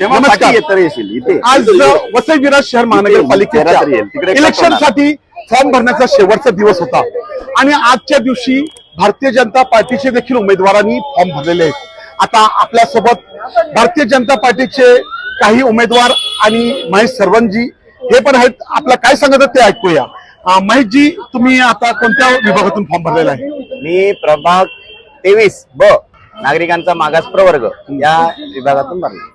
नमस्कार. आज वसई विराट शहर महानगरपालिकेच्या तेरा तरी येईल. तिकडे इलेक्शनसाठी फॉर्म भरण्याचा शेवटचा दिवस होता. आणि आजच्या दिवशी भारतीय जनता पार्टीचे देखील उमेदवारांनी फॉर्म भरलेले आहेत. आता आपल्यासोबत भारतीय जनता पार्टीचे काही उमेदवार आणि महेश सरवणजी हे पण आहेत. आपला काय सांगत ते ऐकूया. महेशजी तुम्ही आता कोणत्या विभागातून फॉर्म भरलेला आहे? मी प्रभाग तेवीस ब नागरिकांचा मागास प्रवर्ग या विभागातून भरले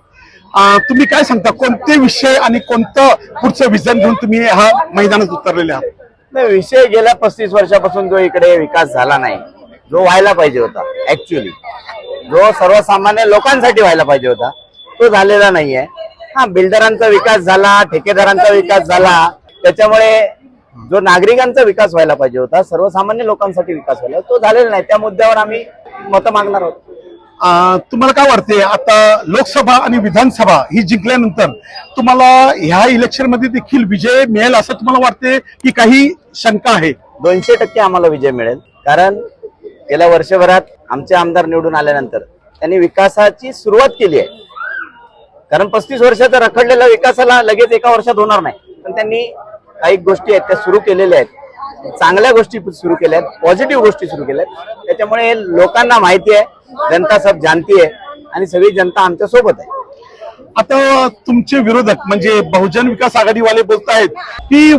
तुम्ही काय सांगता? कोणते विषय आणि कोणतं पुढचं विजन घेऊन तुम्ही हा मैदानात उतरलेले आहात? नाही, विषय गेल्या पस्तीस वर्षापासून जो इकडे विकास झाला नाही जो व्हायला पाहिजे होता ऍक्च्युली जो सर्वसामान्य लोकांसाठी व्हायला पाहिजे होता तो झालेला नाहीये. हा बिल्डरांचा विकास झाला ठेकेदारांचा विकास झाला त्याच्यामुळे जो नागरिकांचा विकास व्हायला पाहिजे होता सर्वसामान्य लोकांसाठी विकास व्हायला तो झालेला नाही. त्या मुद्द्यावर आम्ही मतं मागणार आहोत. तुम्हाला काय वाटते आता लोकसभा आणि विधानसभा ही जिंकल्यानंतर तुम्हाला ह्या इलेक्शनमध्ये देखील विजय मिळेल असं तुम्हाला वाटते की काही शंका आहे? दोनशे टक्के आम्हाला विजय मिळेल. कारण गेल्या वर्षभरात आमचे आमदार निवडून आल्यानंतर त्यांनी विकासाची सुरुवात केली आहे. कारण पस्तीस वर्षाचा रखडलेल्या विकासाला लगेच एका वर्षात होणार नाही. पण त्यांनी काही गोष्टी आहेत त्या सुरू केलेल्या आहेत. चांगल्या गोष्टी सुरू केल्या आहेत पॉझिटिव्ह गोष्टी सुरू केल्या आहेत त्याच्यामुळे लोकांना माहिती आहे जनता सब जानती आहे आणि सगळी जनता आमच्यासोबत आहे. आता तुमचे विरोधक म्हणजे बहुजन विकास आघाडीवाले बोलत आहेत की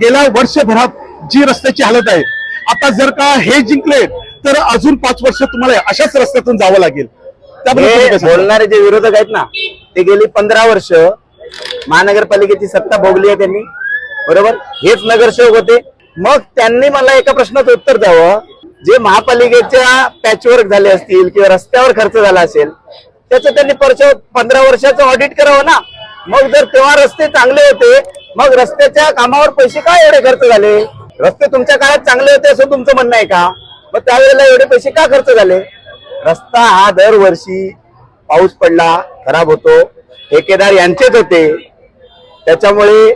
गेल्या वर्षभरात जी रस्त्याची हालत आहे आता जर का हे जिंकले तर अजून पाच वर्ष तुम्हाला अशाच रस्त्यातून जावं लागेल? बोलणारे जे विरोधक आहेत ना ते गेली पंधरा वर्ष महानगरपालिकेची सत्ता भोगली आहे त्यांनी. बरोबर? हेच नगरसेवक होते. मग त्यांनी मला एका प्रश्नाचं उत्तर द्यावं. जे महापालिकेच्या पॅचवर्क झाले असतील किंवा रस्त्यावर खर्च झाला असेल त्याचं त्यांनी परश पंधरा वर्षाचं ऑडिट करावं ना. मग जर तेव्हा रस्ते चांगले होते मग रस्त्याच्या कामावर पैसे काय एवढे खर्च झाले? रस्ते तुमच्या काळात चांगले होते असं तुमचं म्हणणं आहे का? मग त्यावेळेला एवढे पैसे का खर्च झाले? रस्ता हा दरवर्षी पाऊस पडला खराब होतो. ठेकेदार यांचेच होते. त्याच्यामुळे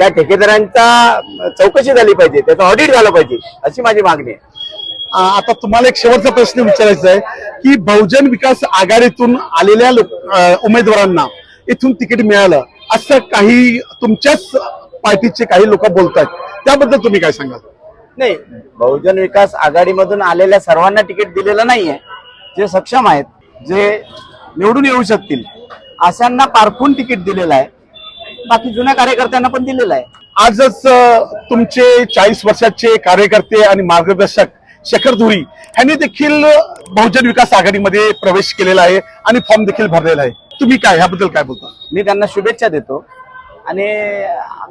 त्या ठेकेदारांचा चौकशी झाली पाहिजे त्याचं ऑडिट झालं पाहिजे अशी माझी मागणी आहे. आता तुम्हाला एक शेवटचा प्रश्न विचारायचा आहे की बहुजन विकास आघाडीतून आलेल्या उमेदवारांना इथून तिकीट मिळालं असं काही तुमच्याच पार्टीचे काही लोक बोलतात त्याबद्दल तुम्ही काय सांगाल? नाही बहुजन विकास आघाडीमधून आलेल्या सर्वांना तिकीट दिलेलं नाहीये जे सक्षम आहेत जे निवडून येऊ शकतील अशांना पारखून तिकीट दिलेलं आहे. बाकी जुन्या कार्यकर्त्यांना पण दिलेलं आहे. आजच तुमचे चाळीस वर्षाचे कार्यकर्ते आणि मार्गदर्शक शेखर धुरी यांनी देखील बहुजन विकास आघाडीमध्ये प्रवेश केलेला आहे आणि फॉर्म देखील भरलेला आहे. तुम्ही काय ह्याबद्दल काय बोलता? मी त्यांना शुभेच्छा देतो. आणि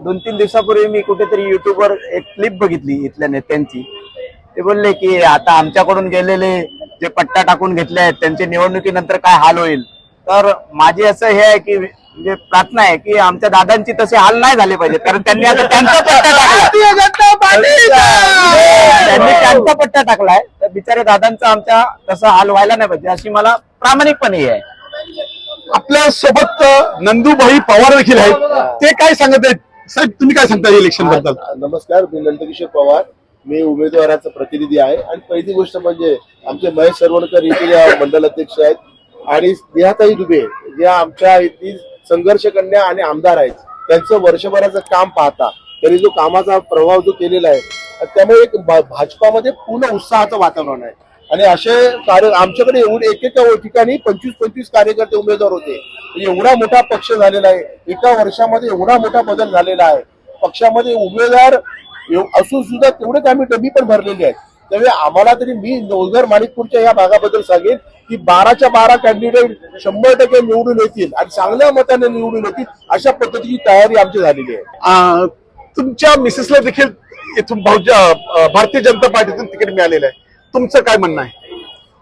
दोन तीन दिवसापूर्वी मी कुठेतरी युट्यूबवर एक क्लिप बघितली इथल्या नेत्यांची. ते बोलले की आता आमच्याकडून गेलेले जे पट्टा टाकून घेतले आहेत त्यांचे निवडणुकीनंतर काय हाल होईल? तर माझी असं हे आहे की म्हणजे प्रार्थना आहे की आमच्या दादांची तसे हाल नाही झाले पाहिजेत कारण त्यांनी आता त्यांचा पट्टा टाकला. त्यांनी त्यांचा पट्टा टाकलाय. तर बिचारे दादांचा आमच्या तसा हाल व्हायला नाही पाहिजे अशी मला प्रामाणिकपणे हे आहे. आपल्यासोबत नंदूभाई पवार देखील आहेत. ते काय सांगत आहेत? साहेब तुम्ही काय सांगता इलेक्शनबद्दल? नमस्कार मी नंदकिशोर पवार. मी उमेदवाराचा प्रतिनिधी आहे. आणि पहिली गोष्ट म्हणजे आमचे महेश सरवणकर येथील या मंडल अध्यक्ष आहेत. आणि स्नेहाताई दुबे ज्या आमच्या येथील संघर्ष कन्या आणि आमदार आहेत. त्यांचं वर्षभराचं काम पाहता त्यांनी जो कामाचा प्रभाव जो केलेला आहे त्यामुळे एक भाजपामध्ये पूर्ण उत्साहाचं वातावरण आहे. आणि असे कार्य आमच्याकडे एवढे एकेका ठिकाणी पंचवीस पंचवीस कार्यकर्ते उमेदवार होते. म्हणजे एवढा मोठा पक्ष झालेला आहे. एका वर्षामध्ये एवढा मोठा बदल झालेला आहे. पक्षामध्ये उमेदवार असून सुद्धा तेवढेच आम्ही डबी पण भरलेली आहेत. त्यामुळे आम्हाला तरी मी नवघर माणिकपूरच्या या भागाबद्दल सांगेन की बाराच्या बारा कॅन्डिडेट शंभर टक्के निवडून येतील आणि चांगल्या मताने निवडून येतील अशा पद्धतीची तयारी आमची झालेली आहे. अं, तुमच्या मिसेसला देखील इथून भारतीय जनता पार्टीतून तिकीट मिळालेलं आहे. तुमचं काय म्हणणं आहे?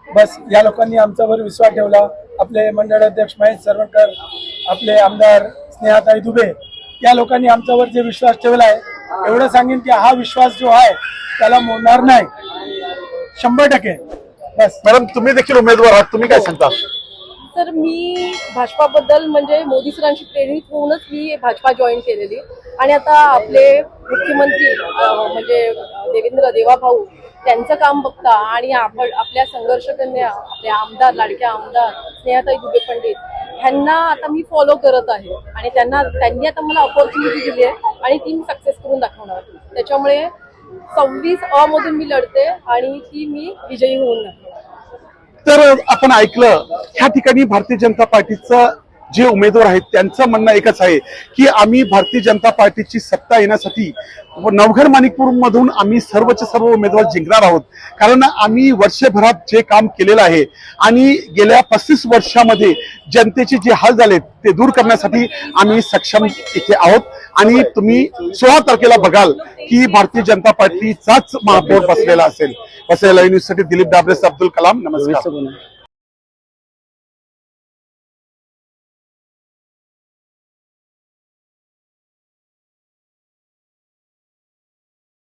बस या लोकांनी आमच्यावर विश्वास ठेवला. आपले मंडळ अध्यक्ष महेश सरवणकर आपले आमदार स्नेहाताई दुबे या लोकांनी आमच्यावर जे विश्वास ठेवला आहे एवढं सांगेन की हा विश्वास जो आहे त्याला मोडणार नाही. शंभर टक्के. बस. मॅडम तुम्ही देखील उमेदवार आहात. तुम्ही काय सांगता? तर मी भाजपाबद्दल म्हणजे मोदी सरांशी प्रेरित होऊनच मी भाजपा जॉईन केलेली. आणि आता आपले मुख्यमंत्री म्हणजे देवेंद्र देवाभाऊ त्यांचं काम बघता आणि आपण आपल्या संघर्ष कन्या आपले आमदार लाडक्या आमदार स्नेहाताई दुबे पंडित ह्यांना आता मी फॉलो करत आहे. आणि त्यांना त्यांनी आता मला ऑपॉर्च्युनिटी दिली आहे आणि ती मी सक्सेस करून दाखवणार त्याच्यामुळे सव्वीस अ मधून मी लढते आणि ती मी विजयी होऊन तर आपण ऐकलं ह्या ठिकाणी भारतीय जनता पार्टीचं जे उमेदवार आहेत त्यांचं म्हणणं एकच आहे की आम्ही भारतीय जनता पार्टीची सत्ता येण्यासाठी नवघर माणिकपूर मधून आम्ही सर्वच सर्व उमेदवार जिंकणार आहोत. कारण आम्ही वर्षभरात जे काम केलेलं आहे आणि गेल्या पस्तीस वर्षामध्ये जनतेचे जे हाल झालेत ते दूर करण्यासाठी आम्ही सक्षम इथे आहोत. आणि तुम्ही सोळा तारखेला बघाल की भारतीय जनता पार्टीचाच महापौर बसलेला असेल. बसलेला युनिव्हर्सिटी दिलीप डाबरेस अब्दुल कलाम. नमस्कार.